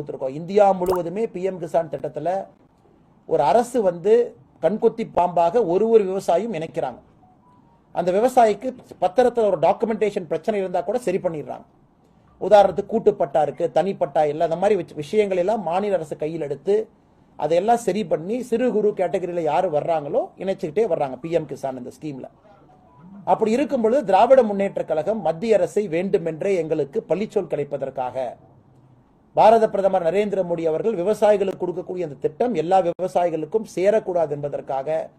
கொடுத்துருக்கோம். இந்தியா முழுவதுமே பிஎம் கிசான் திட்டத்தில் ஒரு அரசு வந்து கண்கொத்தி பாம்பாக ஒரு ஒரு விவசாயியும் இணைக்கிறாங்க. அந்த விவசாயிக்கு பத்திரத்தில் ஒரு டாக்குமெண்டேஷன் பிரச்சனை இருந்தால் கூட சரி பண்ணிடுறாங்க. உதாரணத்துக்கு கூட்டுப்பட்டா இருக்கு தனிப்பட்டா இல்லை அந்த மாதிரி விஷயங்கள் எல்லாம் மாநில அரசு கையில் எடுத்து அதையெல்லாம் சரி பண்ணி சிறு குறு கேட்டகரியில் யார் வர்றாங்களோ இணைச்சிக்கிட்டே வர்றாங்க பிஎம் கிசான் இந்த ஸ்கீமில் அப்படி இருக்கும் பொழுது திராவிட முன்னேற்ற கழகம் மத்திய அரசை வேண்டுமென்றே எங்களுக்கு பள்ளிச்சொல் கிடைப்பதற்காக பாரத பிரதமர் நரேந்திர மோடி அவர்கள் விவசாயிகளுக்கு கொடுக்கக்கூடிய அந்த திட்டம் எல்லா விவசாயிகளுக்கும் சேரக்கூடாது என்பதற்காக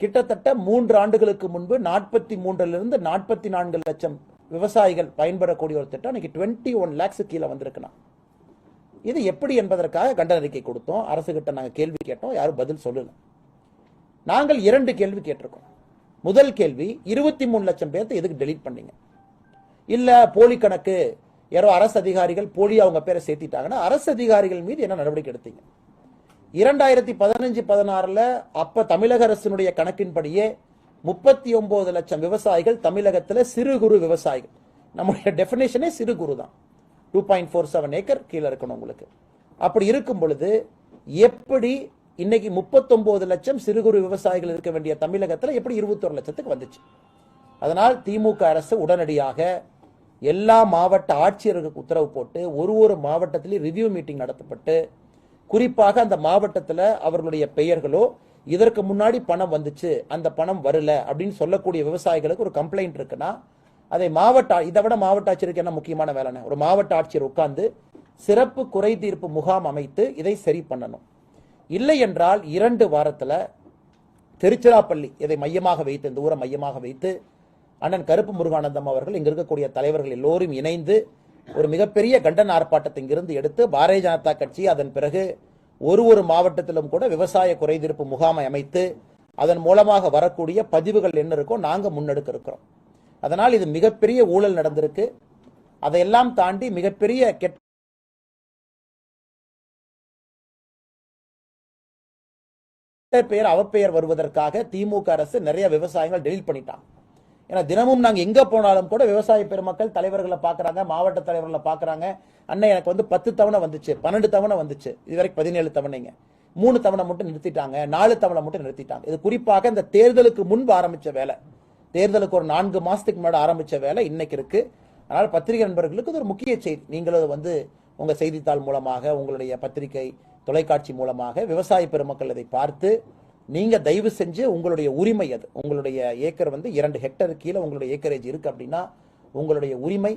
கிட்டத்தட்ட மூன்று ஆண்டுகளுக்கு முன்பு நாற்பத்தி மூன்றிலிருந்து நாற்பத்தி நான்கு லட்சம் விவசாயிகள் பயன்பெறக்கூடிய ஒரு திட்டம். இன்னைக்கு டுவெண்ட்டி ஒன் லேக்ஸ் கீழே வந்திருக்குண்ணா. இது எப்படி என்பதற்காக கண்டனறிக்கை கொடுத்தோம். அரசு கிட்ட கேள்வி கேட்டோம். யாரும் பதில் சொல்லல. நாங்கள் இரண்டு கேள்வி கேட்டிருக்கோம். முதல் கேள்வி இருபத்தி மூணு லட்சம் பேர்த்து எதுக்கு டெலீட் பண்ணீங்க? இல்ல போலி கணக்கு யாரோ அரசு அதிகாரிகள் போலி அவங்க பேரை சேர்த்திட்டாங்கன்னா அரசு அதிகாரிகள் மீது என்ன நடவடிக்கை எடுத்தீங்க? இரண்டாயிரத்தி பதினஞ்சு பதினாறுல அப்ப தமிழக அரசினுடைய கணக்கின்படியே முப்பத்தி ஒன்பது லட்சம் விவசாயிகள் தமிழகத்தில் சிறு குறு விவசாயிகள். நம்முடைய டெபினேஷனே சிறு குறு தான். Two point four seven acre கீழே இருக்கணும் உங்களுக்கு. அப்படி இருக்கும் பொழுது எப்படி இன்னைக்கு முப்பத்தொன்பது லட்சம் சிறு குறு விவசாயிகள் இருக்க வேண்டிய தமிழகத்தில் எப்படி இருபத்தொரு லட்சத்துக்கு வந்துச்சு? அதனால் திமுக அரசு உடனடியாக எல்லா மாவட்ட ஆட்சியர்களுக்கு உத்தரவு போட்டு ஒரு ஒரு மாவட்டத்திலையும் ரிவ்யூ மீட்டிங் நடத்தப்பட்டு குறிப்பாக அந்த மாவட்டத்தில் அவர்களுடைய பெயர்களோ இதற்கு முன்னாடி பணம் வந்துச்சு அந்த பணம் வரல அப்படின்னு சொல்லக்கூடிய விவசாயிகளுக்கு ஒரு கம்ப்ளைண்ட் இருக்குன்னா அதை மாவட்ட இதை விட மாவட்ட ஆட்சியருக்கு என்ன முக்கியமான வேலைன்னு ஒரு மாவட்ட ஆட்சியர் உட்கார்ந்து சிறப்பு குறை தீர்ப்பு முகாம் அமைத்து இதை சரி பண்ணணும். இல்லை என்றால் இரண்டு வாரத்தில் திருச்சிராப்பள்ளி இதை மையமாக வைத்து இந்த ஊரை மையமாக வைத்து அண்ணன் கருப்பு முருகானந்தம் அவர்கள் இங்கு இருக்கக்கூடிய தலைவர்கள் எல்லோரும் இணைந்து ஒரு மிகப்பெரிய கண்டன ஆர்ப்பாட்டத்தை இங்கிருந்து எடுத்து பாரதிய ஜனதா கட்சி அதன் பிறகு ஒரு ஒரு மாவட்டத்திலும் கூட விவசாய குறைதீர்ப்பு முகாமை அமைத்து அதன் மூலமாக வரக்கூடிய பதிவுகள் என்ன இருக்கோ நாங்கள் முன்னெடுக்க இருக்கிறோம். அதனால் இது மிகப்பெரிய ஊழல் நடந்திருக்கு. அதையெல்லாம் தாண்டி மிகப்பெரிய கெட்ட பெயர் அவப்பெயர் வருவதற்காக திமுக அரசு நிறைய விவசாயங்கள் டெலீட் பண்ணிட்டான் ஏன்னா தினமும் நாங்கள் எங்கே போனாலும் கூட விவசாய பெருமக்கள் தலைவர்களை பார்க்குறாங்க மாவட்ட தலைவர்களை பார்க்குறாங்க அண்ணன் எனக்கு வந்து பத்து தவணை வந்துச்சு பன்னெண்டு தவணை வந்துச்சு. இது வரைக்கும் பதினேழு தவணைங்க. மூணு தவணை மட்டும் நிறுத்திட்டாங்க நாலு தவணை மட்டும் நிறுத்திட்டாங்க. இது குறிப்பாக இந்த தேர்தலுக்கு முன்பு ஆரம்பித்த வேலை. தேர்தலுக்கு ஒரு நான்கு மாதத்துக்கு முன்னாடி ஆரம்பித்த வேலை இன்னைக்கு இருக்கு. அதனால் பத்திரிகை நண்பர்களுக்கு இது ஒரு முக்கிய செய்தி. நீங்களும் அதை வந்து உங்கள் செய்தித்தாள் மூலமாக உங்களுடைய பத்திரிகை தொலைக்காட்சி மூலமாக விவசாய பெருமக்கள் இதை பார்த்து நீங்க தயவு செஞ்சு உங்களுடைய உரிமை அது. உங்களுடைய ஏக்கர் வந்து இரண்டு ஹெக்டர் கீழே உங்களுடைய ஏக்கரேஜ் இருக்கு அப்படின்னா உங்களுடைய உரிமை.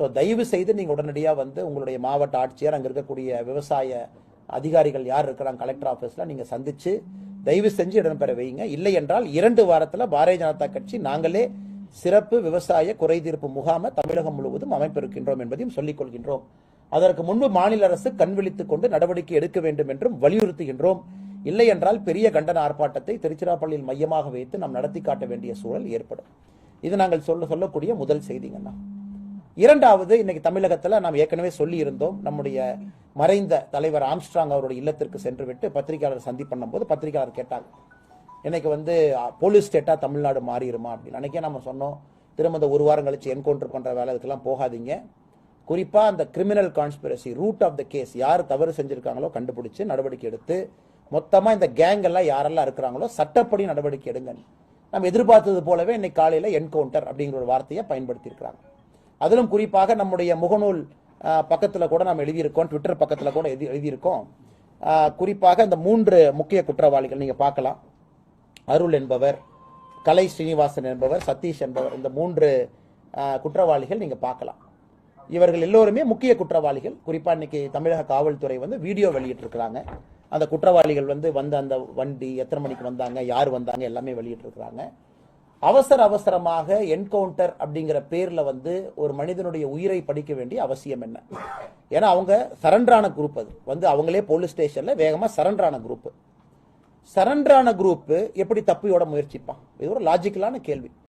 ஸோ தயவு செய்து நீங்க உடனடியாக வந்து உங்களுடைய மாவட்ட ஆட்சியர் அங்கே இருக்கக்கூடிய விவசாய அதிகாரிகள் யார் இருக்கிறாங்க கலெக்டர் ஆஃபீஸில் நீங்கள் சந்திச்சு தயவு செஞ்சு இடம்பெற வைங்க இல்லை என்றால் இரண்டு வாரத்தில் பாரதிய ஜனதா கட்சி நாங்களே சிறப்பு விவசாய குறைதீர்ப்பு முகாமை தமிழகம் முழுவதும் அமைப்பிருக்கின்றோம் என்பதையும் சொல்லிக் கொள்கின்றோம். அதற்கு முன்பு மாநில அரசு கண்விழித்துக் கொண்டு நடவடிக்கை எடுக்க வேண்டும் என்றும் வலியுறுத்துகின்றோம். இல்லை என்றால் பெரிய கண்டன ஆர்ப்பாட்டத்தை திருச்சிராப்பள்ளியில் மையமாக வைத்து நாம் நடத்தி காட்ட வேண்டிய சூழல் ஏற்படும். இது நாங்கள் சொல்ல சொல்லக்கூடிய முதல் செய்திங்கண்ணா இரண்டாவது இன்னைக்கு தமிழகத்தில் நாம் ஏற்கனவே சொல்லி இருந்தோம் நம்முடைய மறைந்த தலைவர் ஆம்ஸ்ட்ராங் அவருடைய இல்லத்திற்கு சென்று விட்டு பத்திரிகையாளர் சந்தி பண்ணும்போது பத்திரிகையாளர் கேட்டாங்க. இன்னைக்கு வந்து போலீஸ் ஸ்டேட்டா தமிழ்நாடு மாறிடுமா அப்படின்னு. அன்னைக்கே நம்ம சொன்னோம் திரும்ப இந்த ஒரு வாரம் கழிச்சு என்கவுண்டர் பண்ற வேலை இதுக்கெல்லாம் போகாதீங்க. குறிப்பாக அந்த criminal conspiracy root of the case யார் தவறு செஞ்சுருக்காங்களோ கண்டுபிடிச்சு நடவடிக்கை எடுத்து மொத்தமாக இந்த கேங் எல்லாம் யாரெல்லாம் இருக்கிறாங்களோ சட்டப்படி நடவடிக்கை எடுங்க நம்ம எதிர்பார்த்தது போலவே இன்னைக்கு காலையில் என்கவுண்டர் அப்படிங்கிற ஒரு வார்த்தையை பயன்படுத்தியிருக்கிறாங்க. அதிலும் குறிப்பாக நம்முடைய முகநூல் பக்கத்தில் கூட நம்ம எழுதியிருக்கோம் ட்விட்டர் பக்கத்தில் கூட எழுதி எழுதியிருக்கோம். குறிப்பாக இந்த மூன்று முக்கிய குற்றவாளிகள் நீங்கள் பார்க்கலாம். அருள் என்பவர் கலை ஸ்ரீனிவாசன் என்பவர் சதீஷ் என்பவர் இந்த மூன்று குற்றவாளிகள் நீங்கள் பார்க்கலாம். இவர்கள் எல்லோருமே முக்கிய குற்றவாளிகள். குறிப்பா இன்னைக்கு தமிழக காவல்துறை வந்து வீடியோ வெளியிட்டிருக்கிறாங்க. அந்த குற்றவாளிகள் வந்து வந்த அந்த வண்டி எத்தனை மணிக்கு வந்தாங்க யார் வந்தாங்க எல்லாமே வெளியிட்டிருக்கிறாங்க. அவசர அவசரமாக என்கவுண்டர் அப்படிங்கிற பேர்ல வந்து ஒரு மனிதனுடைய உயிரை படிக்க வேண்டிய அவசியம் என்ன? ஏன்னா அவங்க சரண்டரான குரூப் அது. வந்து அவங்களே போலீஸ் ஸ்டேஷன்ல வேகமா சரண்டரான குரூப் சரண்டரான குரூப் எப்படி தப்பியோட முயற்சிப்பான்? இது ஒரு லாஜிக்கலான கேள்வி.